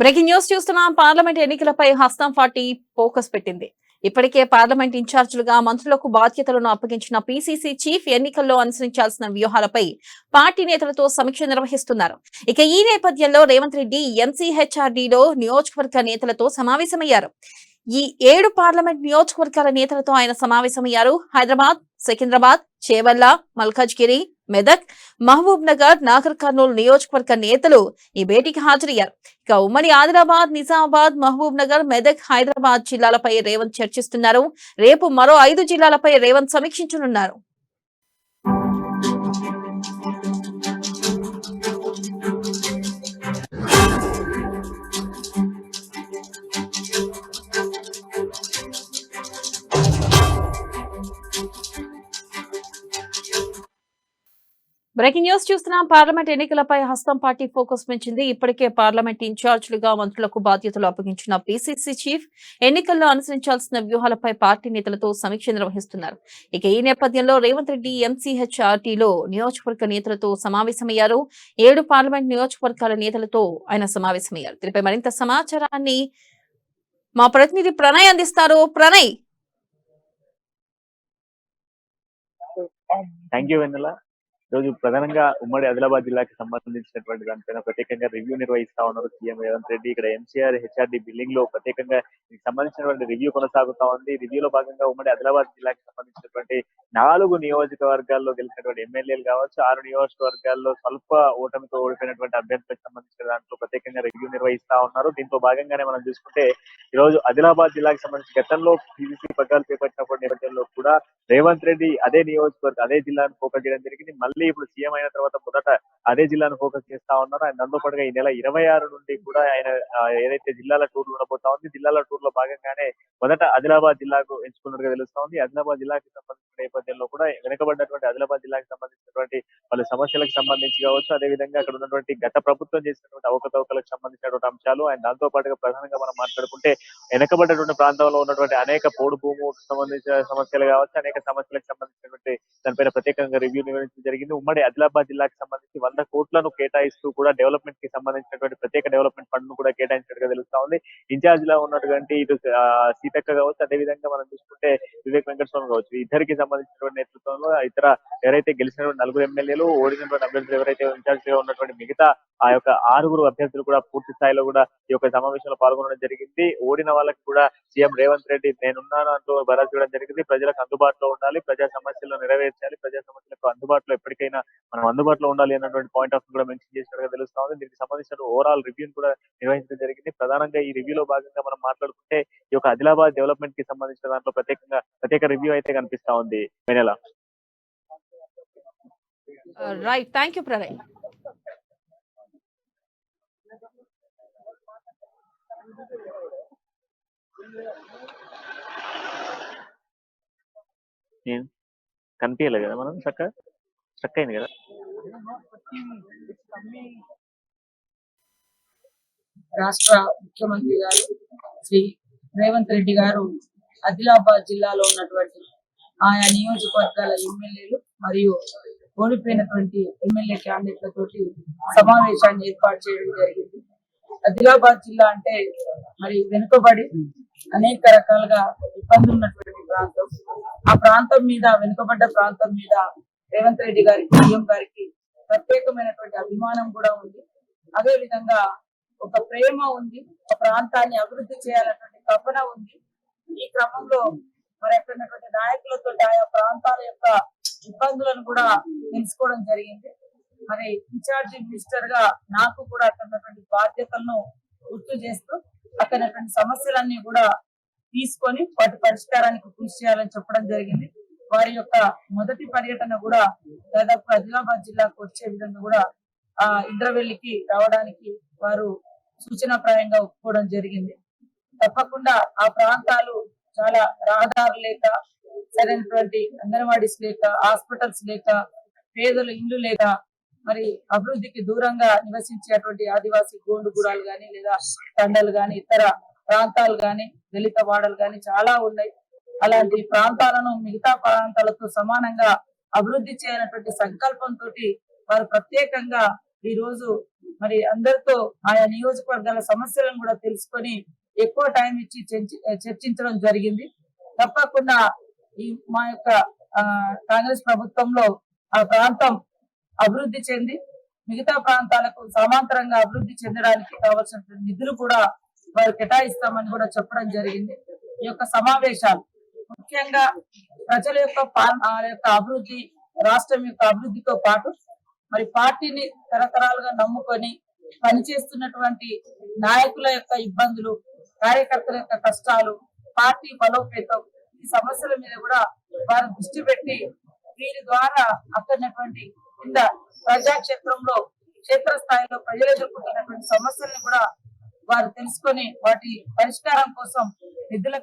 Breaking news చూస్తున్నాం parliament ఎన్నికలపై హస్తం పార్టీ ఫోకస్ పెట్టింది. ఇప్పటికే పార్లమెంట్ ఇన్ఛార్జీలుగా మంత్రులకు బాధ్యతలను అప్పగించిన పీసీసీ చీఫ్ ఎన్నికల్లో అనుసరించాల్సిన వ్యూహాలపై పార్టీ నేతలతో సమీక్ష నిర్వహిస్తున్నారు. ఇక ఈ నేపథ్యంలో రేవంత్ రెడ్డి ఎంసీహెచ్ఆర్డీలో నియోజకవర్గ నేతలతో సమావేశమయ్యారు. ఈ ఏడు పార్లమెంట్ నియోజకవర్గాల నేతలతో ఆయన సమావేశమయ్యారు. హైదరాబాద్ సికింద్రాబాద్ చేవల్ల మల్కాజ్గిరి మెదక్ మహబూబ్ నగర్ నాగర్ కర్నూలు నియోజకవర్గ నేతలు ఈ భేటీకి హాజరయ్యారు. ఇక ఉమ్మడి ఆదిలాబాద్ నిజామాబాద్ మహబూబ్ నగర్ మెదక్ హైదరాబాద్ జిల్లాలపై రేవంత్ చర్చిస్తున్నారు. రేపు మరో ఐదు జిల్లాలపై రేవంత్ సమీక్షించనున్నారు. బ్రేకింగ్ న్యూస్ చూస్తున్నాం. పార్లమెంట్ ఎన్నికలపై హస్తం పార్టీ ఫోకస్ పెంచింది. ఇప్పటికే పార్లమెంట్ ఇన్ఛార్జ్లుగా మంత్రులకు బాధ్యతలు అప్పగించిన పీసీసీ చీఫ్ ఎన్నికల్లో అనుసరించాల్సిన వ్యూహాలపై పార్టీ నేతలతో సమీక్ష నిర్వహిస్తున్నారు. ఇక ఈ నేపథ్యంలో రేవంత్ రెడ్డి ఎంసీహెచ్ఆర్టీలో నియోజకవర్గ నేతలతో సమావేశమయ్యారు. ఏడు పార్లమెంట్ నియోజకవర్గాల నేతలతో ఆయన సమావేశమయ్యారు. దీనిపై మరింత సమాచారాన్ని మా ప్రతినిధి ప్రణయ్ అందిస్తారు. ప్రణయ్. థ్యాంక్ యూ వెన్నెల ఈరోజు ప్రధానంగా ఉమ్మడి ఆదిలాబాద్ జిల్లాకి సంబంధించినటువంటి దానిపైన ప్రత్యేకంగా రివ్యూ నిర్వహిస్తా ఉన్నారు సీఎం రేవంత్ రెడ్డి. ఇక్కడ ఎంసీఆర్ హెచ్ఆర్డి బిల్డింగ్లో ప్రత్యేకంగా దీనికి సంబంధించినటువంటి రివ్యూ కొనసాగుతా ఉంది. రివ్యూలో భాగంగా ఉమ్మడి ఆదిలాబాద్ జిల్లాకి సంబంధించినటువంటి నాలుగు నియోజకవర్గాల్లో గెలిచినటువంటి ఎమ్మెల్యేలు కావచ్చు ఆరు నియోజకవర్గాల్లో స్వల్ప ఓటమితో ఓడిపోయినటువంటి అభ్యర్థులకు సంబంధించిన దాంట్లో ప్రత్యేకంగా రివ్యూ నిర్వహిస్తా ఉన్నారు. దీంతో భాగంగానే మనం చూసుకుంటే ఈ రోజు ఆదిలాబాద్ జిల్లాకి సంబంధించి గతంలో పీవీసీ పగ్గాలు చేపట్టినప్పుడు నేపథ్యంలో కూడా రేవంత్ రెడ్డి అదే నియోజకవర్గం అదే జిల్లాను ఫోకస్ చేయడం జరిగింది. మళ్ళీ ఇప్పుడు సీఎం అయిన తర్వాత మొదట అదే జిల్లాను ఫోకస్ చేస్తా ఉన్నారు. ఆయన దాంతో పాటుగా ఈ నెల ఇరవై ఆరు నుండి కూడా ఆయన ఏదైతే జిల్లాల టూర్లు ఉండబోతా ఉంది జిల్లాల టూర్లో భాగంగానే మొదట ఆదిలాబాద్ జిల్లాకు ఎంచుకున్నట్టుగా తెలుస్తా ఉంది. ఆదిలాబాద్ జిల్లాకి సంబంధించిన నేపథ్యంలో కూడా వెనుకబడినటువంటి ఆదిలాబాద్ జిల్లాకి సంబంధించినటువంటి వాళ్ళ సమస్యలకు సంబంధించి కావచ్చు అదే విధంగా అక్కడ ఉన్నటువంటి గత ప్రభుత్వం చేసినటువంటి అవకతవకలకు సంబంధించినటువంటి అంశాలు ఆయన దాంతో పాటుగా ప్రధానంగా మనం మాట్లాడుకుంటే వెనకబడ్డటువంటి ప్రాంతంలో ఉన్నటువంటి అనేక పోడు భూములకు సంబంధించిన సమస్యలు కావచ్చు అనేక సమస్యలకు సంబంధించినటువంటి దానిపైన ప్రత్యేకంగా రివ్యూ నిర్వహించడం జరిగింది. ఉమ్మడి ఆదిలాబాద్ జిల్లాకి సంబంధించి వంద కోట్లను కేటాయిస్తూ కూడా డెవలప్మెంట్కి సంబంధించినటువంటి ప్రత్యేక డెవలప్మెంట్ ఫండ్ను కూడా కేటాయించినట్టుగా తెలుస్తా ఉంది. ఇన్ఛార్జ్లో ఉన్నటువంటి ఇటు ఆ, సీతక్క కావచ్చు అదే విధంగా మనం చూసుకుంటే వివేక్ వెంకటస్వామి కావచ్చు. ఇద్దరికి సంబంధించినటువంటి నేతృత్వంలో ఇతర ఎవరైతే గెలిచినటువంటి నలుగురు ఎమ్మెల్యేలు ఓడినటువంటి అభ్యర్థులు ఎవరైతే ఇన్ఛార్జ్గా ఉన్నటువంటి మిగతా ఆ యొక్క ఆరుగురు అభ్యర్థులు కూడా పూర్తి స్థాయిలో కూడా ఈ యొక్క సమావేశంలో పాల్గొనడం జరిగింది. ఓడిన వాళ్ళకి కూడా సీఎం రేవంత్ రెడ్డి నేనున్నాను అంటూ భరోసా ఇవ్వడం జరిగింది. ప్రజలకు అందుబాటులో ఉండాలి ప్రజా సమస్యలను నెరవేర్చాలి ప్రజా సమస్యలకు అందుబాటులో ఎప్పటికైనా మనం అందుబాటులో ఉండాలి అన్నటువంటి పాయింట్ ఆఫ్ కూడా మెన్షన్ చేసినట్టుగా తెలుస్తా ఉంది. దీనికి సంబంధించిన ఓవరాల్ రివ్యూని కూడా నిర్వహించడం జరిగింది. ప్రధానంగా ఈ రివ్యూలో భాగంగా మనం మాట్లాడుకుంటే ఈ యొక్క ఆదిలాబాద్ డెవలప్మెంట్కి సంబంధించిన దాంట్లో ప్రత్యేకంగా ప్రత్యేక రివ్యూ అయితే కనిపిస్తా ఉంది. Vennela right thank you Pranay కనిపించలేదు కదా మనం? చక్క చక్క అయింది కదా? రాష్ట్ర ముఖ్యమంత్రి గారు శ్రీ రేవంత్ రెడ్డి గారు ఆదిలాబాద్ జిల్లాలో ఉన్నటువంటి ఆయా నియోజకవర్గాల ఎమ్మెల్యేలు మరియు ఓడిపోయినటువంటి ఎమ్మెల్యే క్యాండిడేట్లతోటి సమావేశాన్ని ఏర్పాటు చేయడం జరిగింది. ఆదిలాబాద్ జిల్లా అంటే మరి వెనుకబడి అనేక రకాలుగా ఇబ్బందులు ఉన్నటువంటి ప్రాంతం. ఆ ప్రాంతం మీద వెనుకబడ్డ ప్రాంతం మీద రేవంత్ రెడ్డి గారికి సీఎం గారికి ప్రత్యేకమైనటువంటి అభిమానం కూడా ఉంది. అదే విధంగా ఒక ప్రేమ ఉంది ఒక ప్రాంతాన్ని అభివృద్ధి చేయాలన్నటువంటి తపన ఉంది. ఈ క్రమంలో మరి అక్కడ నాయకులతో ఆయా ప్రాంతాల యొక్క ఇబ్బందులను కూడా తెలుసుకోవడం జరిగింది. మరి ఇన్ఛార్జి మినిస్టర్గా నాకు కూడా అక్కడ బాధ్యతలను గుర్తు చేస్తూ అక్కడ సమస్యలన్నీ కూడా తీసుకొని వాటి పరిష్కారానికి కృషి చేయాలని చెప్పడం జరిగింది. వారి యొక్క మొదటి పర్యటన కూడా దాదాపు ఆదిలాబాద్ జిల్లాకు వచ్చే విధంగా కూడా ఆ ఇంద్రవెల్లికి రావడానికి వారు సూచనాప్రాయంగా ఒప్పుకోవడం జరిగింది. తప్పకుండా ఆ ప్రాంతాలు చాలా రహదారులు లేక సరైనటువంటి అంగన్వాడీస్ లేక హాస్పిటల్స్ లేక పేదల ఇల్లు లేక మరి అభివృద్ధికి దూరంగా నివసించేటువంటి ఆదివాసీ గోండు గుడాలు కానీ లేదా తండలు కానీ ఇతర ప్రాంతాలు కానీ దళిత వాడలు కానీ చాలా ఉన్నాయి. అలాంటి ప్రాంతాలను మిగతా ప్రాంతాలతో సమానంగా అభివృద్ధి చేయాలన్నటువంటి సంకల్పంతో వారు ప్రత్యేకంగా ఈ రోజు మరి అందరితో ఆయా నియోజకవర్గాల సమస్యలను కూడా తెలుసుకొని ఎక్కువ టైం ఇచ్చి చర్చి- చర్చించడం జరిగింది. తప్పకుండా ఈ మా యొక్క కాంగ్రెస్ ప్రభుత్వంలో ఆ ప్రాంతం అభివృద్ధి చెంది మిగతా ప్రాంతాలకు సమాంతరంగా అభివృద్ధి చెందడానికి కావాల్సిన నిధులు కూడా వారు కేటాయిస్తామని కూడా చెప్పడం జరిగింది. ఈ యొక్క సమావేశాలు ముఖ్యంగా ప్రజల యొక్క ఆ యొక్క అభివృద్ధి రాష్ట్రం యొక్క అభివృద్ధితో పాటు మరి పార్టీని తరతరాలుగా నమ్ముకొని పనిచేస్తున్నటువంటి నాయకుల యొక్క ఇబ్బందులు కార్యకర్తల యొక్క కష్టాలు పార్టీ బలోపేతం ఈ సమస్యల మీద కూడా వారు దృష్టి పెట్టి వీరి ద్వారా అక్కడినటువంటి కింద ప్రజాక్షేత్రంలో క్షేత్రస్థాయిలో ప్రజలు ఎదుర్కొంటున్నటువంటి సమస్యల్ని కూడా వారు తెలుసుకొని వాటి పరిష్కారం కోసం నిధుల